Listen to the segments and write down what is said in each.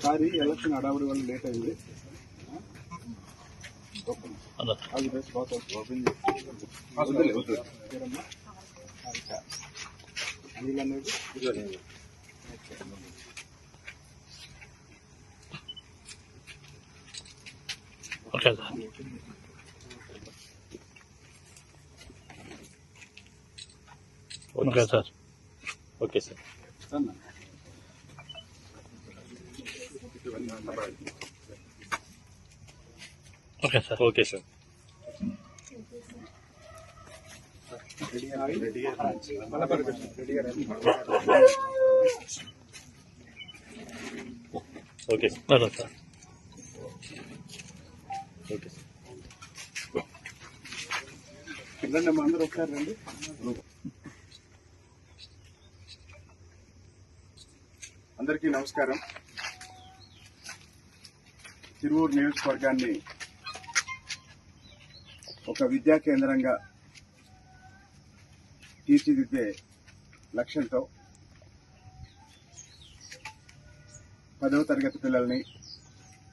సారి election హడావుడి వల్ల late అయింది అది బెస్ట్ బాగా ఓపెన్ వద్దులే వద్దు పేరమ్మా? హారిక. అనిల్ అనేది okay sir okay sir. Okay sir. సన్న. Okay sir. Okay sir. Okay sir. సరే సార్. Okay sir. రండి అమ్మా, అందరూ ఒకసారి రండి. అందరికీ నమస్కారం. తిరువూరు నియోజకవర్గాన్ని ఒక విద్యా కేంద్రంగా తీర్చిదిద్దే లక్ష్యంతో పదవ తరగతి పిల్లల్ని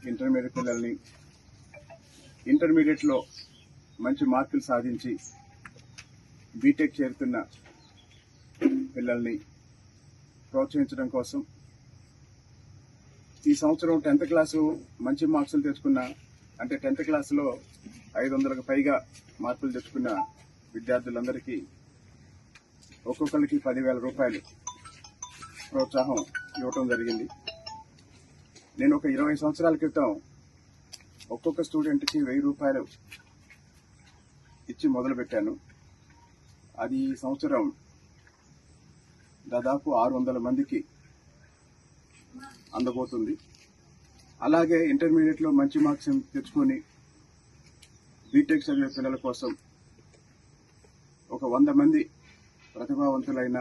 ఇంటర్మీడియట్ పిల్లల్ని ఇంటర్మీడియట్లో మంచి మార్కులు సాధించి బీటెక్ చేరుతున్న పిల్లల్ని ప్రోత్సహించడం కోసం ఈ సంవత్సరం టెన్త్ క్లాసు మంచి మార్కులు తెచ్చుకున్న అంటే టెన్త్ క్లాసులో ఐదు వందలకు పైగా మార్కులు తెచ్చుకున్న విద్యార్థులందరికీ ఒక్కొక్కరికి పదివేల రూపాయలు ప్రోత్సాహం ఇవ్వటం జరిగింది. నేను ఒక ఇరవై సంవత్సరాల క్రితం ఒక్కొక్క స్టూడెంట్కి వెయ్యి రూపాయలు ఇచ్చి మొదలుపెట్టాను. అది ఈ సంవత్సరం దాదాపు ఆరు వందల మందికి అందబోతుంది. అలాగే ఇంటర్మీడియట్లో మంచి మార్క్స్ తెచ్చుకొని బీటెక్ చదివే పిల్లల కోసం ఒక వంద మంది ప్రతిభావంతులైన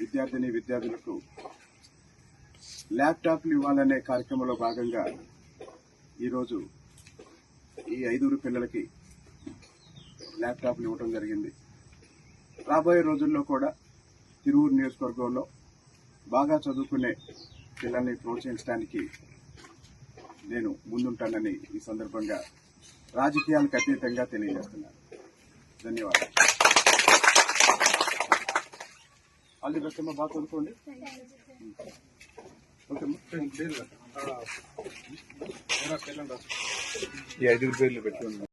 విద్యార్థిని విద్యార్థులకు ల్యాప్టాప్లు ఇవ్వాలనే కార్యక్రమంలో భాగంగా ఈరోజు ఈ ఐదుగురు పిల్లలకి ల్యాప్టాప్లు ఇవ్వడం జరిగింది. రాబోయే రోజుల్లో కూడా తిరువురు నియోజకవర్గంలో బాగా చదువుకునే పిల్లల్ని ప్రోత్సహించడానికి నేను ముందుంటానని ఈ సందర్భంగా రాజకీయాలకు అతీతంగా తెలియజేస్తున్నాను ధన్యవాదాలు ఆల్ ది బెస్ట్ అమ్మా బాగా చదువుకోండి. ఈ ఐదుగురు పేర్లు పెట్టుకోండి